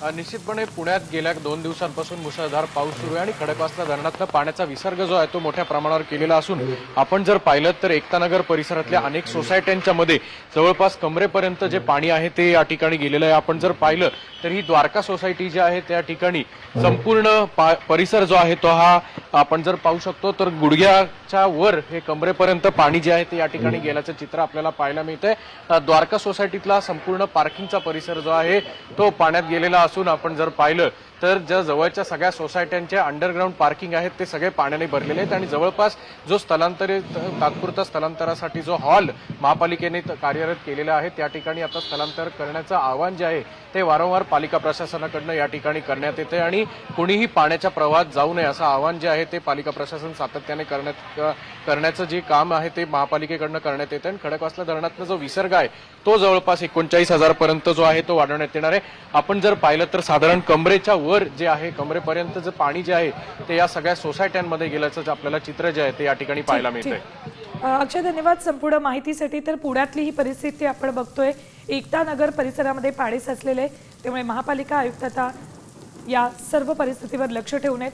निश्चितपणे पुण्यात गेल्या दोन दिवसांपासून मुसळधार पाऊस सुरू आहे आणि खडकवासला धरणातला पाण्याचा विसर्ग जो आहे तो मोठ्या प्रमाणावर केलेला असून आपण जर पाहिलं तर एकतानगर परिसरातल्या अनेक सोसायट्यांच्या मध्ये जवळपास कमरेपर्यंत जे पाणी आहे ते या ठिकाणी गेलेलं आहे. आपण जर पाहिलं तर ही द्वारका सोसायटी जी आहे त्या ठिकाणी संपूर्ण पा- परिसर जो आहे तो हा आपण जर पाहू शकतो तर गुडघ्याच्या वर हे कमरेपर्यंत पाणी जे आहे ते या ठिकाणी गेल्याचं चित्र आपल्याला पाहायला मिळतंय. द्वारका सोसायटीतला संपूर्ण पार्किंगचा परिसर जो आहे तो पाण्यात गेलेला असून आपण जर पाहिलं तर ज्या जवळच्या सगळ्या सोसायट्यांचे अंडरग्राऊंड पार्किंग आहेत ते सगळे पाण्याने भरलेले आहेत आणि जवळपास जो स्थलांतरित तात्पुरता स्थलांतरासाठी जो हॉल महापालिकेने कार्यरत केलेला आहे त्या ठिकाणी आता स्थलांतर करण्याचं आव्हान जे आहे ते वारंवार पालिका प्रशासनाकडनं या ठिकाणी करण्यात येते आणि कुणीही पाण्याच्या प्रवाहात जाऊ नये असं आव्हान जे आहे ते पालिका प्रशासन सातत्याने करण्यात क- करण्याचं जे काम आहे ते महापालिकेकडनं करण्यात येतं आणि खडकवासला धरणातनं जो विसर्ग आहे तो जवळपास एकोणचाळीस हजारपर्यंत जो आहे तो वाढवण्यात येणार आहे. आपण जर पाहिलं तर साधारण कमरेच्या वर जे आहे कमरेपर्यंत जे पाणी जे आहे ते या सगळ्या सोसायट्यांमध्ये गेल्याचं आपल्याला चित्र जे आहे ते या ठिकाणी पाहायला मिळतंय. अक्षय धन्यवाद संपूर्ण माहितीसाठी. तर पुण्यातली ही परिस्थिती आपण बघतोय. एकता नगर परिसरामध्ये पाणी साचलेले त्यामुळे महापालिका आयुक्त आता या सर्व परिस्थितीवर लक्ष ठेवून आहेत.